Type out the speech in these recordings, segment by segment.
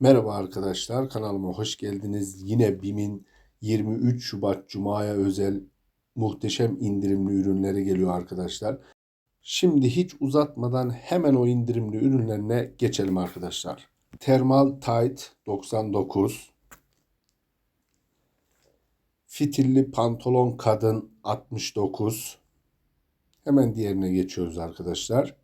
Merhaba arkadaşlar, kanalıma hoş geldiniz. Yine BİM'in 23 Şubat Cuma'ya özel muhteşem indirimli ürünleri geliyor arkadaşlar. Şimdi hiç uzatmadan hemen o indirimli ürünlerine geçelim arkadaşlar. Thermal Tight 99 Fitilli pantolon kadın 69 Hemen diğerine geçiyoruz arkadaşlar.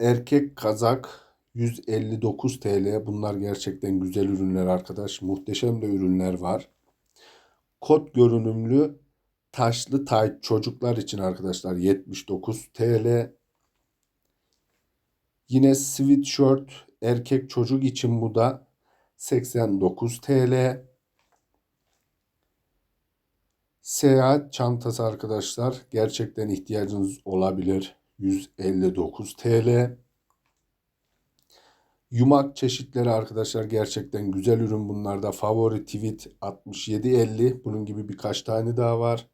Erkek kazak 159 TL. Bunlar gerçekten güzel ürünler arkadaş. Muhteşem de ürünler var. Kot görünümlü taşlı tayt çocuklar için arkadaşlar 79 TL. Yine sweatshirt erkek çocuk için bu da 89 TL. Seyahat çantası arkadaşlar gerçekten ihtiyacınız olabilir. 159 TL. Yumak çeşitleri arkadaşlar gerçekten güzel ürün bunlarda. Favori tweet 67.50. Bunun gibi birkaç tane daha var.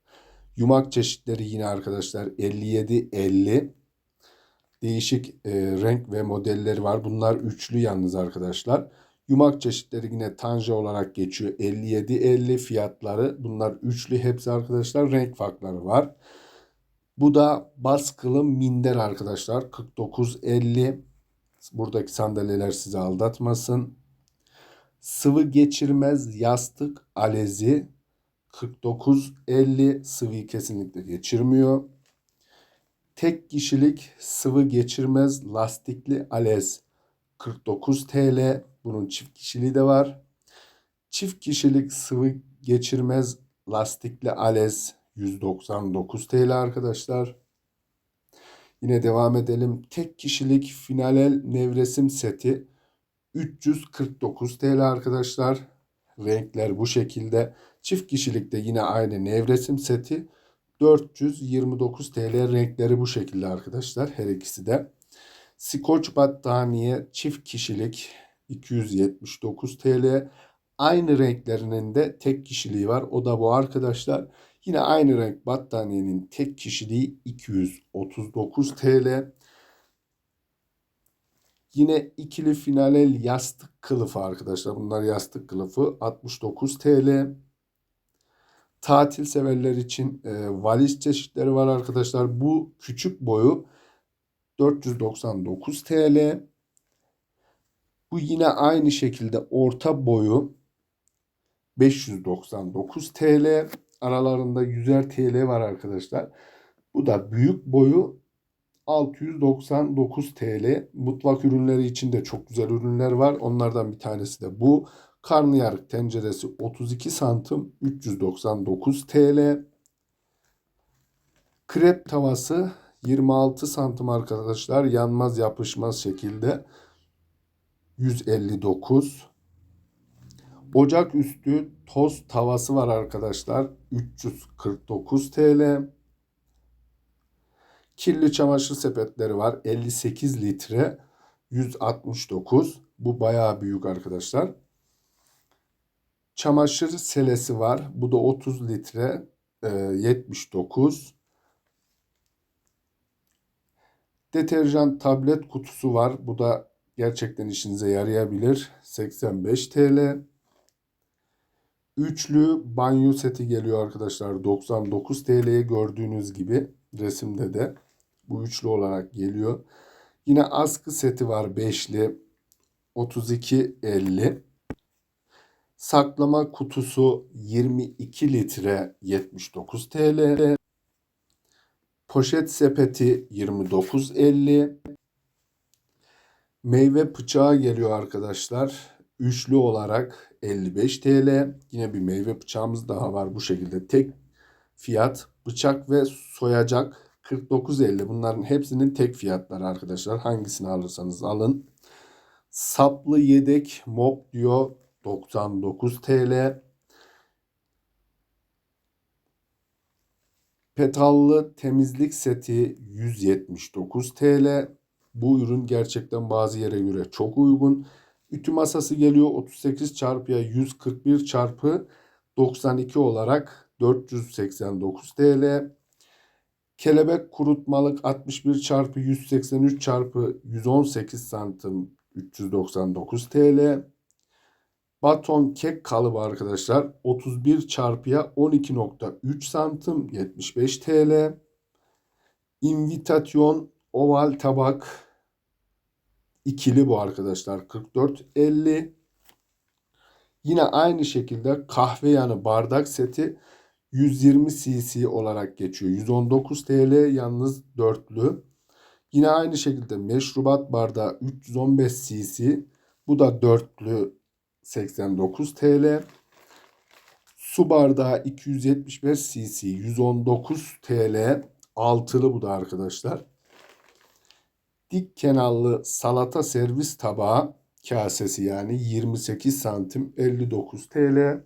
Yumak çeşitleri yine arkadaşlar 57.50. Değişik e, renk ve modelleri var. Bunlar üçlü yalnız arkadaşlar. Yumak çeşitleri yine tanje olarak geçiyor. 57.50 fiyatları. Bunlar üçlü hepsi arkadaşlar. Renk farkları var. Bu da baskılı minder arkadaşlar. 49.50. Buradaki sandalyeler sizi aldatmasın. Sıvı geçirmez yastık alezi 49.50 sıvıyı kesinlikle geçirmiyor. Tek kişilik sıvı geçirmez lastikli alez 49 TL. Bunun çift kişiliği de var. Çift kişilik sıvı geçirmez lastikli alez 199 TL arkadaşlar. Yine devam edelim. Tek kişilik finalel nevresim seti 349 TL arkadaşlar. Renkler bu şekilde. Çift kişilikte yine aynı nevresim seti 429 TL renkleri bu şekilde arkadaşlar her ikisi de. Skoç battaniye çift kişilik 279 TL. Aynı renklerinin de tek kişiliği var. O da bu arkadaşlar. Yine aynı renk battaniyenin tek kişiliği 239 TL. Yine ikili finalel yastık kılıfı arkadaşlar. Bunlar yastık kılıfı 69 TL. Tatil severler için e, valiz çeşitleri var arkadaşlar. Bu küçük boyu 499 TL. Bu yine aynı şekilde orta boyu 599 TL. Aralarında 100'er TL var arkadaşlar. Bu da büyük boyu 699 TL. Mutfak ürünleri için de çok güzel ürünler var. Onlardan bir tanesi de bu. Karnıyarık tenceresi 32 santim 399 TL. Krep tavası 26 santim arkadaşlar. Yanmaz yapışmaz şekilde 159. Ocak üstü toz tavası var arkadaşlar. 349 TL. Kirli çamaşır sepetleri var. 58 litre 169. Bu bayağı büyük arkadaşlar. Çamaşır selesi var. Bu da 30 litre 79. Deterjan tablet kutusu var. Bu da gerçekten işinize yarayabilir. 85 TL. Üçlü banyo seti geliyor arkadaşlar. 99 TL'ye gördüğünüz gibi resimde de bu üçlü olarak geliyor. Yine askı seti var beşli 32.50. Saklama kutusu 22 litre 79 TL. Poşet sepeti 29.50. Meyve bıçağı geliyor arkadaşlar. Üçlü olarak 55 TL. Yine bir meyve bıçağımız daha var bu şekilde. Tek fiyat bıçak ve soyacak 49.50. Bunların hepsinin tek fiyatları arkadaşlar. Hangisini alırsanız alın. Saplı yedek mop diyor 99 TL. Petallı temizlik seti 179 TL. Bu ürün gerçekten bazı yere göre çok uygun. Ütü masası geliyor 38 çarpıya 141 çarpı 92 olarak 489 TL. Kelebek kurutmalık 61 çarpı 183 çarpı 118 santim 399 TL. Baton kek kalıbı arkadaşlar 31 çarpıya 12.3 santim 75 TL. Invitation oval tabak ikili bu arkadaşlar 44.50. Yine aynı şekilde kahve yanı bardak seti 120 cc olarak geçiyor. 119 TL yalnız dörtlü. Yine aynı şekilde meşrubat bardağı 315 cc. Bu da dörtlü 89 TL. Su bardağı 275 cc 119 TL. Altılı bu da arkadaşlar. Dik kenarlı salata servis tabağı kasesi yani 28 santim 59 TL.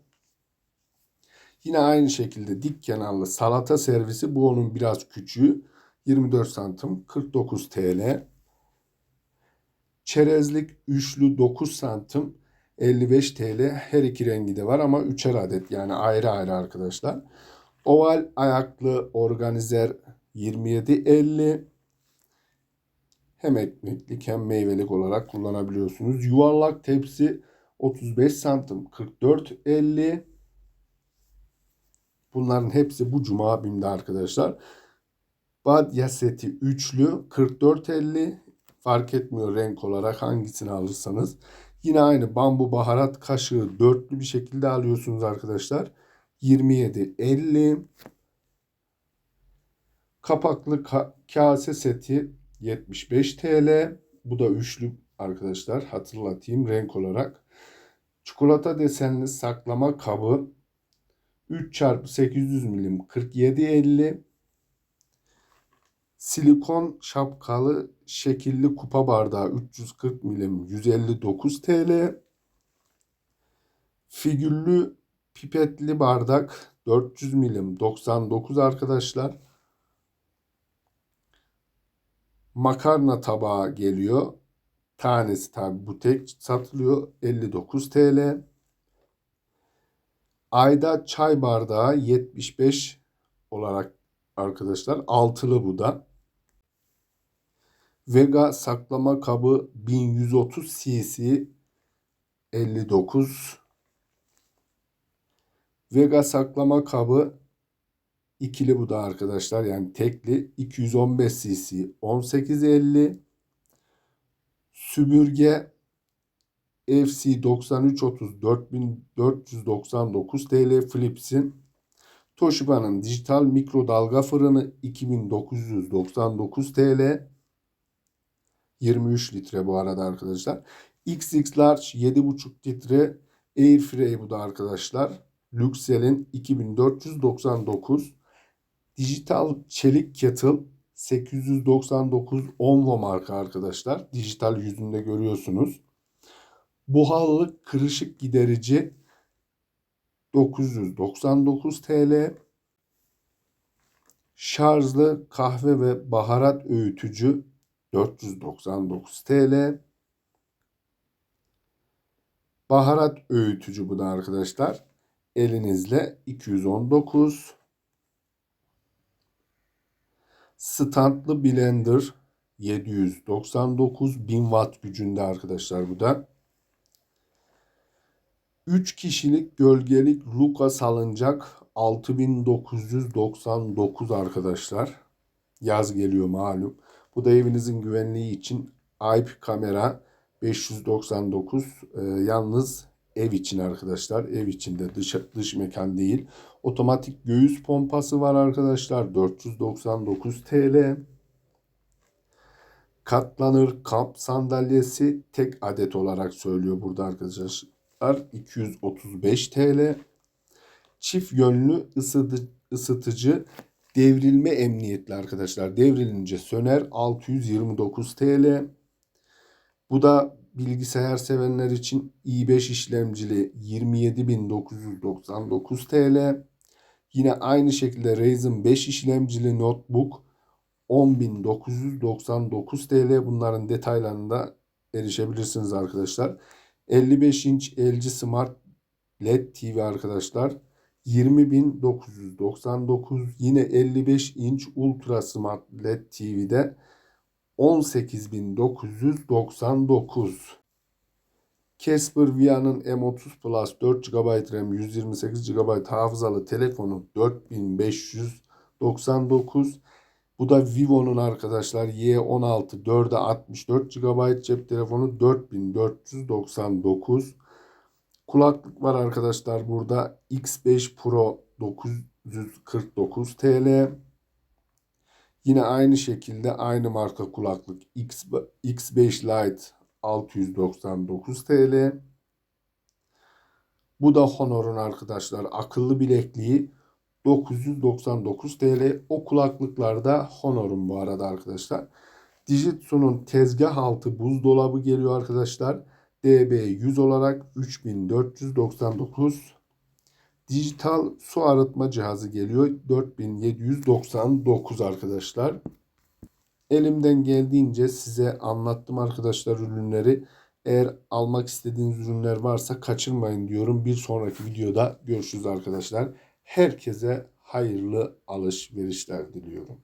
Yine aynı şekilde dik kenarlı salata servisi bu onun biraz küçüğü 24 santim 49 TL. Çerezlik üçlü 9 santim 55 TL. Her iki rengi de var ama üçer adet yani ayrı ayrı arkadaşlar. Oval ayaklı organizer 27.50 hem ekmeklik hem meyvelik olarak kullanabiliyorsunuz. Yuvarlak tepsi 35 santim 44.50 Bunların hepsi bu cuma bimde arkadaşlar. Badya seti üçlü 44.50 fark etmiyor renk olarak hangisini alırsanız. Yine aynı bambu baharat kaşığı dörtlü bir şekilde alıyorsunuz arkadaşlar. 27.50 Kapaklı ka- kase seti 75 TL. Bu da üçlü arkadaşlar hatırlatayım renk olarak. Çikolata desenli saklama kabı 3 çarpı 800 milim 47.50 Silikon şapkalı şekilli kupa bardağı 340 milim 159 TL. Figürlü pipetli bardak 400 milim 99 arkadaşlar. Makarna tabağı geliyor. Tanesi tabi bu tek satılıyor 59 TL. Ayda çay bardağı 75 olarak arkadaşlar altılı bu da. Vega saklama kabı 1130 cc 59. Vega saklama kabı ikili bu da arkadaşlar yani tekli 215 cc 18.50. Süpürge FC 9330 4499 TL Philips'in Toshiba'nın dijital mikrodalga fırını 2999 TL 23 litre bu arada arkadaşlar. XX Large 7,5 litre Airfryer bu da arkadaşlar. Luxel'in 2499 Dijital çelik kettle 899 Onvo marka arkadaşlar. Dijital yüzünde görüyorsunuz. Buharlı kırışık giderici 999 TL. Şarjlı kahve ve baharat öğütücü 499 TL. Baharat öğütücü bu da arkadaşlar. Elinizle 219. Standlı blender 799 1000 watt gücünde arkadaşlar bu da. 3 kişilik gölgelik Luka salıncak 6999 arkadaşlar. Yaz geliyor malum. Bu da evinizin güvenliği için IP kamera 599 e, yalnız ev için arkadaşlar. Ev içinde dış, dış mekan değil. Otomatik göğüs pompası var arkadaşlar. 499 TL. Katlanır kamp sandalyesi tek adet olarak söylüyor burada arkadaşlar. 235 TL. Çift yönlü ısıtıcı, ısıtıcı devrilme emniyetli arkadaşlar. Devrilince söner 629 TL. Bu da bilgisayar sevenler için i5 işlemcili 27999 TL. Yine aynı şekilde Ryzen 5 işlemcili notebook 10999 TL. Bunların detaylarında erişebilirsiniz arkadaşlar. 55 inç LG Smart LED TV arkadaşlar. 20.999 yine 55 inç Ultra Smart LED TV'de 18.999 Casper Via'nın M30 Plus 4 GB RAM 128 GB hafızalı telefonu 4599. Bu da Vivo'nun arkadaşlar Y16 4'e 64 GB cep telefonu 4499. Kulaklık var arkadaşlar burada X5 Pro 949 TL. Yine aynı şekilde aynı marka kulaklık X, X5 Lite 699 TL. Bu da Honor'un arkadaşlar akıllı bilekliği 999 TL. O kulaklıklar da Honor'un bu arada arkadaşlar. Dijitsu'nun tezgah altı buzdolabı geliyor arkadaşlar. DB100 olarak 3499. Dijital su arıtma cihazı geliyor 4799 arkadaşlar. Elimden geldiğince size anlattım arkadaşlar ürünleri. Eğer almak istediğiniz ürünler varsa kaçırmayın diyorum. Bir sonraki videoda görüşürüz arkadaşlar. Herkese hayırlı alışverişler diliyorum.